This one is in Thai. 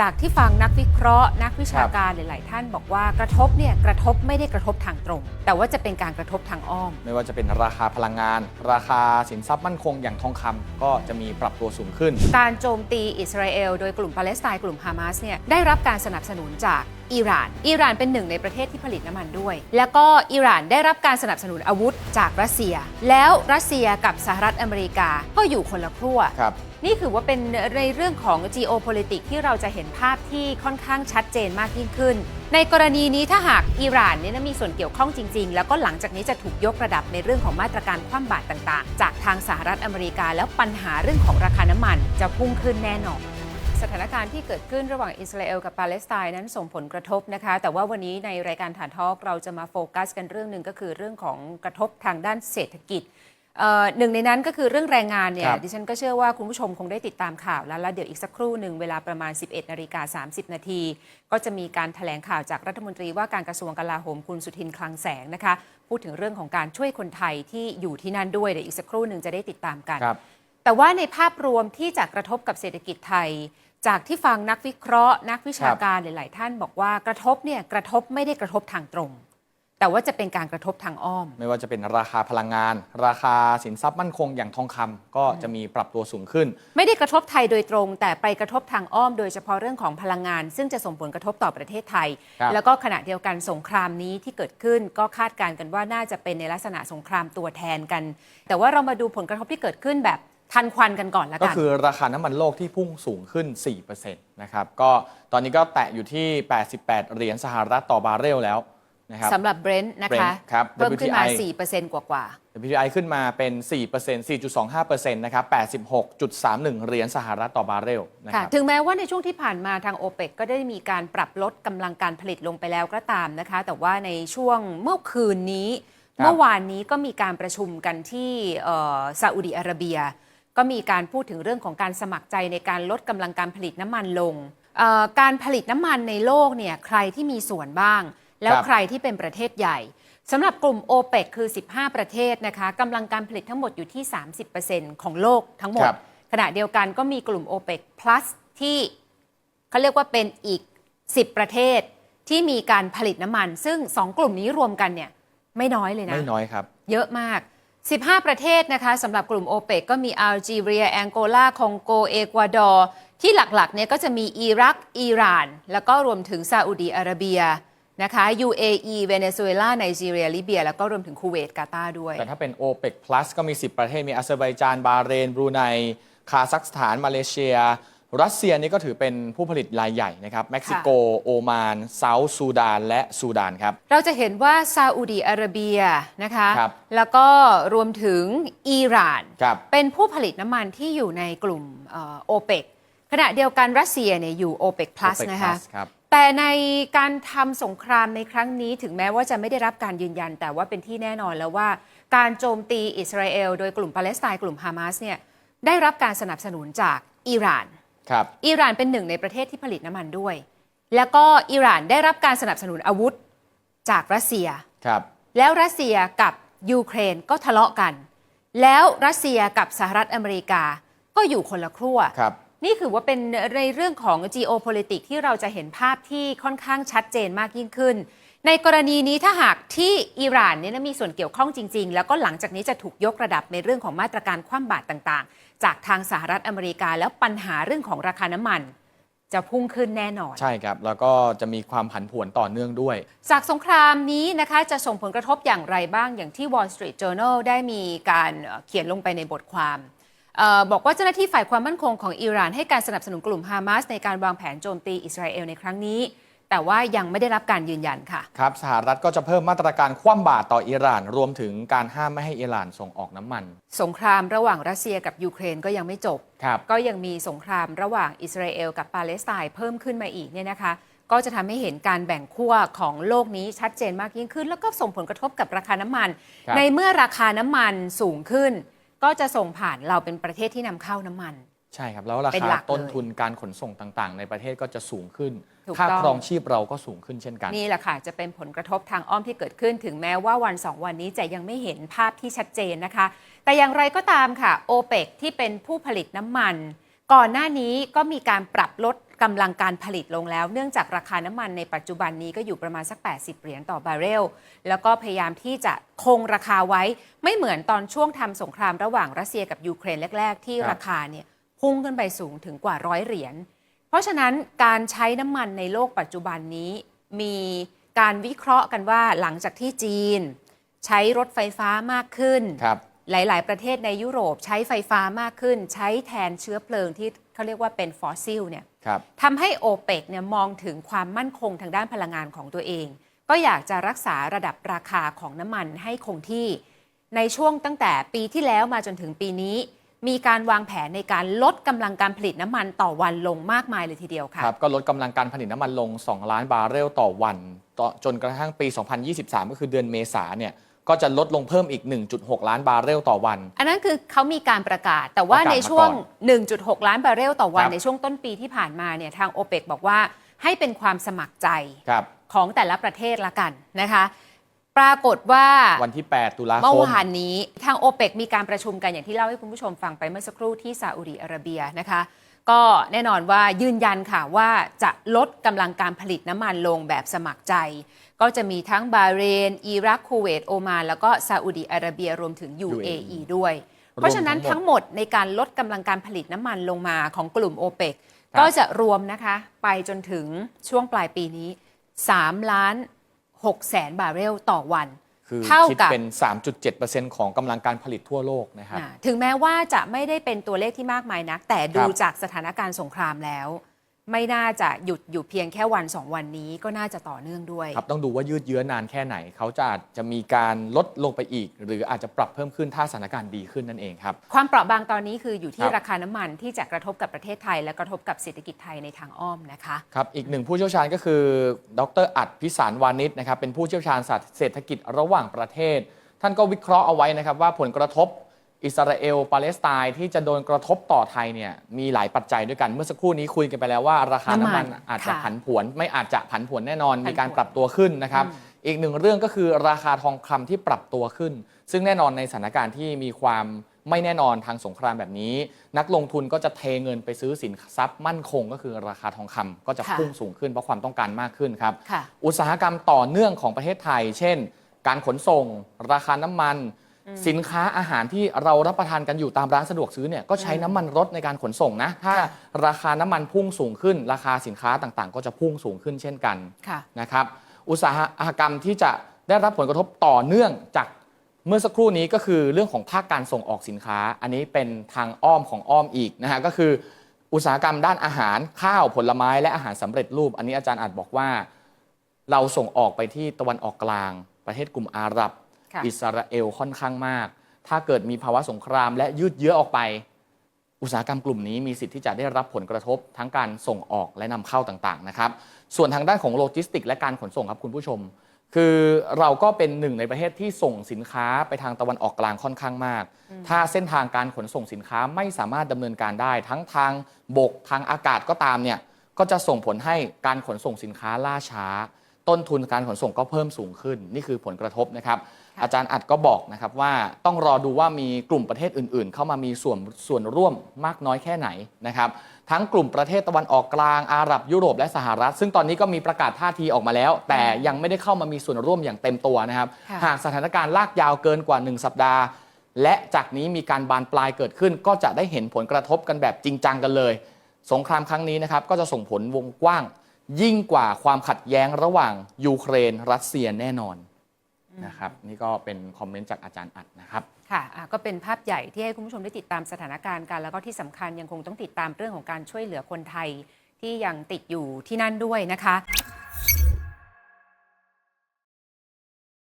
จากที่ฟังนักวิเคราะห์ นักวิชาการหลาย ๆ ท่านบอกว่ากระทบเนี่ยกระทบไม่ได้กระทบทางตรง แต่ว่าจะเป็นการกระทบทางอ้อม ไม่ว่าจะเป็นราคาพลังงาน ราคาสินทรัพย์มั่นคงอย่างทองคำก็จะมีปรับตัวสูงขึ้น การโจมตีอิสราเอลโดยกลุ่มปาเลสไตน์กลุ่มฮามาสเนี่ยได้รับการสนับสนุนจากอิหร่าน อิหร่านเป็นหนึ่งในประเทศที่ผลิตน้ำมันด้วย แล้วก็อิหร่านได้รับการสนับสนุนอาวุธจากรัสเซีย แล้วรัสเซียกับสหรัฐอเมริกาก็อยู่คนละขั้วครับ นี่คือว่าเป็นในเรื่องของ geopolitics ที่เราจะเห็นภาพที่ค่อนข้างชัดเจนมากยิ่งขึ้น ในกรณีนี้ถ้าหากอิหร่านเนี่ยนะมีส่วนเกี่ยวข้องจริง ๆ แล้วก็หลังจากนี้จะถูกยกระดับในเรื่องของมาตรการคว่ำบาตรต่างๆ จากทางสหรัฐอเมริกา แล้วปัญหาเรื่องของราคาน้ำมันจะพุ่งขึ้นแน่นอนสถานการณ์ที่เกิดขึ้นระหว่างอิสราเอลกับปาเลสไตน์นั้นส่งผลกระทบนะคะ แต่ว่าวันนี้ในรายการฐานทอกเราจะมาโฟกัสกันเรื่องหนึ่งก็คือเรื่องของกระทบทางด้านเศรษฐกิจ หนึ่งในนั้นก็คือเรื่องแรงงานเนี่คยรับดิฉันก็เชื่อว่าคุณผู้ชมคงได้ติดตามข่าวแล้ว แล้วเดี๋ยวอีกสักครู่หนึ่งเวลาประมาณ 11นาฬิกา30 นาที ก็จะมีการแถลงข่าวจากรัฐมนตรีว่าการกระทรวงกลาโหมคุณสุทินคลังแสงนะคะ พูดถึงเรื่องของการช่วยคนไทยที่อยู่ที่นั่นด้วย เดี๋ยวอีกสักครู่หนึ่งจะได้ติดตามกันครับแต่ว่าในภาพรวมที่จะกระทบกับเศรษฐกิจไทย จากที่ฟังนักวิเคราะห์ นักวิชาการหลาย ๆ ท่านบอกว่ากระทบเนี่ยกระทบไม่ได้กระทบทางตรง แต่ว่าจะเป็นการกระทบทางอ้อม ไม่ว่าจะเป็นราคาพลังงาน ราคาสินทรัพย์มั่นคงอย่างทองคำก็จะมีปรับตัวสูงขึ้น ไม่ได้กระทบไทยโดยตรง แต่ไปกระทบทางอ้อม โดยเฉพาะเรื่องของพลังงาน ซึ่งจะส่งผลกระทบต่อประเทศไทยครับแล้วก็ขณะเดียวกันสงครามนี้ที่เกิดขึ้น ก็คาดการณ์กันว่าน่าจะเป็นในลักษณะสงครามตัวแทนกัน แต่ว่าเรามาดูผลกระทบที่เกิดขึ้นแบบทันควันกันก่อนละก็กันคือราคาน้ำมันโลกที่พุ่งสูงขึ้น 4%นะครับ ก็ตอนนี้ก็แตะอยู่ที่ 88 เหรียญสหรัฐต่อบาร์เรลแล้ว นะครับสำหรับเบรนท์นะคะ Brent ครับเพิ่มขึ้นมา WTI 4%กว่าๆ WTI ขึ้นมาเป็น 4% 4.25%นะครับ86.31 เหรียญสหรัฐต่อบาร์เรลนะคค่ะรับ ถึงแม้ว่าในช่วงที่ผ่านมาทางโอเปกก็ได้มีการปรับลดกำลังการผลิตลงไปแล้วก็ตามนะคะ แต่ว่าในช่วงเมื่อคืนนี้ ครับเมื่อวานนี้ก็มีการประชุมกันที่เอ่อซาอุดิอาระเบีย ก็มีการพูดถึงเรื่องของการสมัครใจในการลดกำลังการผลิตน้ำมันลงเอ่อการผลิตน้ำมันในโลกเนี่ยใครที่มีส่วนบ้าง แล้วครับใครที่เป็นประเทศใหญ่สำหรับกลุ่ม o p e c คือ 15 ประเทศนะคะกำลังการผลิตทั้งหมดอยู่ที่ 30%ของโลกทั้งหมดครับขณะเดียวกันก็มีกลุ่ม o p e c plus ที่เขาเรียกว่าเป็นอีก 10 ประเทศที่มีการผลิตน้ำมัน ซึ่ง 2 กลุ่มนี้รวมกันเนี่ยไม่น้อยเลยนะ ไม่น้อยครับ เยอะมาก 15 ประเทศนะคะสำหรับกลุ่ม o p e c ก็มีอัลจีเรียแองโกลาคองโกเอกวาดอร์ที่หลักๆเนี่ยก็จะมีอิรักอิหร่าน แล้วก็รวมถึงซาอุดีอาระเบีย นะคะ UAE เวเนซุเอลาไนจีเรียลิเบีย แล้วก็รวมถึงคูเวตกาตาร์ด้วย แต่ถ้าเป็น OPEC Plus ก็มี 10 ประเทศ มีอาเซอร์ไบจาน บาห์เรน บรูไน คาซัคสถาน มาเลเซีย รัสเซียนี่ก็ถือเป็นผู้ผลิตรายใหญ่นะครับ เม็กซิโก โอมานเซาท์ซูดาน และซูดานครับ เราจะเห็นว่าซาอุดีอาระเบียนะคะ ครับแล้วก็รวมถึงอิหร่าน ครับ เป็นผู้ผลิตน้ำมันที่อยู่ในกลุ่มโอเปกขณะเดียวกันรัสเซียเนี่ยอยู่ OPEC Plus OPEC นะคะ Plus ครับ แต่ในการทำสงครามในครั้งนี้ถึงแม้ว่าจะไม่ได้รับการยืนยัน แต่ว่าเป็นที่แน่นอนแล้วว่า การโจมตีอิสราเอลโดยกลุ่มปาเลสไตน์กลุ่มฮามาสเนี่ยได้รับการสนับสนุนจากอิหร่านครับอิหร่านเป็นหนึ่งในประเทศที่ผลิตน้ำมันด้วย แล้วก็อิหร่านได้รับการสนับสนุนอาวุธจากรัสเซียครับ แล้วรัสเซียกับยูเครนก็ทะเลาะกัน แล้วรัสเซียกับสหรัฐอเมริกาก็อยู่คนละขั้วครับ นี่คือว่าเป็นในเรื่องของ geopolitics ที่เราจะเห็นภาพที่ค่อนข้างชัดเจนมากยิ่งขึ้น ในกรณีนี้ถ้าหากที่อิหร่านเนี่ยมีส่วนเกี่ยวข้องจริง ๆ แล้วก็หลังจากนี้จะถูกยกระดับในเรื่องของมาตรการคว่ำบาตรต่างๆ จากทางสหรัฐอเมริกาแล้วปัญหาเรื่องของราคาน้ำมันจะพุ่งขึ้นแน่นอน ใช่ครับ แล้วก็จะมีความผันผวนต่อเนื่องด้วย จากสงครามนี้นะคะจะส่งผลกระทบอย่างไรบ้างอย่างที่ Wall Street Journal ได้มีการเขียนลงไปในบทความ บอกว่าเจ้าหน้าที่ฝ่ายความมั่นคงของอิหร่านให้การสนับสนุนกลุ่มฮามาสในการวางแผนโจมตีอิสราเอลในครั้งนี้ แต่ว่ายังไม่ได้รับการยืนยันค่ะ ครับสหรัฐก็จะเพิ่มมาตรการคว่ำบาตรต่ออิหร่าน รวมถึงการห้ามไม่ให้อิหร่านส่งออกน้ำมัน สงครามระหว่างรัสเซียกับยูเครนก็ยังไม่จบครับก็ยังมีสงครามระหว่างอิสราเอลกับปาเลสไตน์เพิ่มขึ้นมาอีกเนี่ยนะคะก็จะทำให้เห็นการแบ่งขั้วของโลกนี้ชัดเจนมากยิ่งขึ้น แล้วก็ส่งผลกระทบกับราคาน้ำมันครับในเมื่อราคาน้ำมันสูงขึ้น ก็จะส่งผ่านเราเป็นประเทศที่นำเข้าน้ำมัน ใช่ครับ แล้วราเป็นคาหลักเลยต้นทุนการขนส่งต่างๆ ในประเทศก็จะสูงขึ้น ถูกค่าต้อง ครองชีพเราก็สูงขึ้นเช่นกัน นี่แหละค่ะ จะเป็นผลกระทบทางอ้อมที่เกิดขึ้น ถึงแม้ว่าวันสองวันนี้จะยังไม่เห็นภาพที่ชัดเจนนะคะ แต่อย่างไรก็ตามค่ะโอเปกที่เป็นผู้ผลิตน้ำมัน ก่อนหน้านี้ก็มีการปรับลดกำลังการผลิตลงแล้ว เนื่องจากราคาน้ำมันในปัจจุบันนี้ก็อยู่ประมาณสัก 80 เหรียญต่อบาร์เรล แล้วก็พยายามที่จะคงราคาไว้ ไม่เหมือนตอนช่วงทำสงครามระหว่างรัสเซียกับยูเครนแรก ๆ ที่ราคาเนี่ยพุ่งขึ้นไปสูงถึงกว่าร้อยเหรียญ เพราะฉะนั้นการใช้น้ำมันในโลกปัจจุบันนี้ มีการวิเคราะห์กันว่าหลังจากที่จีน ใช้รถไฟฟ้ามากขึ้น หลาย ๆ ประเทศในยุโรปใช้ไฟฟ้ามากขึ้น ใช้แทนเชื้อเพลิงที่เขาเรียกว่าเป็นฟอสซิลเนี่ยครับทำให้โอเปกเนี่ยมองถึงความมั่นคงทางด้านพลังงานของตัวเอง ก็อยากจะรักษาระดับราคาของน้ำมันให้คงที่ ในช่วงตั้งแต่ปีที่แล้วมาจนถึงปีนี้ มีการวางแผนในการลดกำลังการผลิตน้ำมันต่อวันลงมากมายเลยทีเดียวค่ะครับก็ลดกำลังการผลิตน้ำมันลง 2 ล้านบาร์เรลต่อวันต่อจนกระทั่งปี 2023 ก็คือเดือนเมษาเนี่ย ก็จะลดลงเพิ่มอีก 1.6 ล้านบาร์เรลต่อวัน อันนั้นคือเขามีการประกาศ แต่ว่าประกาศในช่วงมาก่1.6 ล้านบาร์เรลต่อวันครับในช่วงต้นปีที่ผ่านมาเนี่ยทางโอเปกบอกว่าให้เป็นความสมัครใจครับของแต่ละประเทศละกันนะคะปรากฏว่าวันที่ 8 ตุลาคเมื่อมวานนี้ทางโอเปกมีการประชุมกันอย่างที่เล่าให้คุณผู้ชมฟังไปเมื่อสักครู่ที่ซาอุดีอาระเบียนะคะ ก็แน่นอนว่ายืนยันค่ะว่าจะลดกำลังการผลิตน้ำมันลงแบบสมัครใจ ก็จะมีทั้งบาห์เรน อิรักคูเวตโอมานแล้วก็ซาอุดีอาระเบียรวมถึง UAE ด้วย เพราะฉะนั้นรวมทั้ทั้งงหหมมดดในการลดกำลังการผลิตน้ำมันลงมาของกลุ่มโอเปกครับก็จะรวมนะคะไปจนถึงช่วงปลายปีนี้ 3 ล้าน6แสนบาร์เรลต่อวัน คือเท่าคิดกับ เป็น 3.7%ของกำลังการผลิตทั่วโลกนะครับ อ่าถึงแม้ว่าจะไม่ได้เป็นตัวเลขที่มากมายนัก แต่ดูครับ จากสถานการณ์สงครามแล้ว ไม่น่าจะหยุดอยู่เพียงแค่วันสองวันนี้ก็น่าจะต่อเนื่องด้วย ครับต้องดูว่ายืดเยื้อนานแค่ไหน เขาจะอาจจะมีการลดลงไปอีก หรืออาจจะปรับเพิ่มขึ้นถ้าสถานการณ์ดีขึ้นนั่นเองครับ ความเปราะบางตอนนี้คืออยู่ที่ครับ ราคาน้ำมันที่จะกระทบกับประเทศไทย และกระทบกับเศรษฐกิจไทยในทางอ้อมนะคะ ครับ อีกหนึ่งผู้เชี่ยวชาญก็คือ ดรอัดพิสารวานิชนะครับ เป็นผู้เชี่ยวชาญศาสตร์เศรษฐกิจระหว่างประเทศ ท่านก็วิเคราะห์เอาไว้นะครับว่าผลกระทบ อิสราเอลปาเลสไตน์ที่จะโดนกระทบต่อไทยเนี่ยมีหลายปัจจัยด้วยกันเมื่อสักครู่นี้คุยกันไปแล้วว่า ราคาน้ำมันน้ำมันอาจจะค่ะผันผวน ไม่อาจจะผันผวนแน่นอนผันผวนมีการปรับตัวขึ้นนะครับอืมอีกหนึ่งเรื่องก็คือราคาทองคำที่ปรับตัวขึ้น ซึ่งแน่นอนในสถานการณ์ที่มีความไม่แน่นอนทางสงครามแบบนี้ นักลงทุนก็จะเทเงินไปซื้อสินทรัพย์มั่นคง ก็คือราคาทองคำก็จะค่ะพุ่งสูงขึ้นเพราะความต้องการมากขึ้นครับค่ะอุตสาหกรรมต่อเนื่องของประเทศไทย เช่น การขนส่ง ราคาน้ำมัน สินค้าอาหารที่เรารับประทานกันอยู่ตามร้านสะดวกซื้อเนี่ยก็ใช้น้ำมันรถในการขนส่งนะ ถ้าค่ะราคาน้ำมันพุ่งสูงขึ้น ราคาสินค้าต่างๆ ก็จะพุ่งสูงขึ้นเช่นกันค่ะนะครับ อุตสาหกรรมที่จะได้รับผลกระทบต่อเนื่องจากเมื่อสักครู่นี้ก็คือเรื่องของภาคการส่งออกสินค้า อันนี้เป็นทางอ้อมของอ้อมอีกนะฮะก็คือ อุตสาหกรรมด้านอาหารข้าวผลไม้และอาหารสำเร็จรูป อันนี้อาจารย์อาจบอกว่า เราส่งออกไปที่ตะวันออกกลาง ประเทศกลุ่มอาหรับค่ะ อิสราเอลค่อนข้างมาก ถ้าเกิดมีภาวะสงครามและยืดเยื้อออกไป อุตสาหกรรมกลุ่มนี้มีสิทธิ์ที่จะได้รับผลกระทบทั้งการส่งออกและนำเข้าต่างๆนะครับ ส่วนทางด้านของโลจิสติกและการขนส่งครับคุณผู้ชม คือเราก็เป็นหนึ่งในประเทศที่ส่งสินค้าไปทางตะวันออกกลางค่อนข้างมาก ถ้าเส้นทางการขนส่งสินค้าไม่สามารถดำเนินการได้ ทั้งทางบกทางอากาศก็ตามเนี่ยก็จะส่งผลให้การขนส่งสินค้าล่าช้า ต้นทุนการขนส่งก็เพิ่มสูงขึ้น นี่คือผลกระทบนะครับค่ะ อาจารย์อัดก็บอกนะครับว่าต้องรอดูว่ามีกลุ่มประเทศอื่นๆ เข้ามามีส่วนส่วนร่วมมากน้อยแค่ไหนนะครับทั้งกลุ่มประเทศตะวันออกกลางอาหรับยุโรปและสหรัฐ ซึ่งตอนนี้ก็มีประกาศท่าทีออกมาแล้ว แต่ยังไม่ได้เข้ามามีส่วนร่วมอย่างเต็มตัวนะครับค่ะหากสถานการณ์ลากยาวเกินกว่า 1 สัปดาห์ และจากนี้มีการบานปลายเกิดขึ้น ก็จะได้เห็นผลกระทบกันแบบจริงจังกันเลย สงครามครั้งนี้นะครับก็จะส่งผลวงกว้าง ยิ่งกว่าความขัดแย้งระหว่างยูเครน รัสเซียแน่นอน นะครับนี่ก็เป็นคอมเมนต์จากอาจารย์อัดนะครับค่ะอะก็เป็นภาพใหญ่ที่ให้คุณผู้ชมได้ติดตามสถานการณ์กัน แล้วก็ที่สำคัญยังคงต้องติดตามเรื่องของการช่วยเหลือคนไทยที่ยังติดอยู่ที่นั่นด้วยนะคะ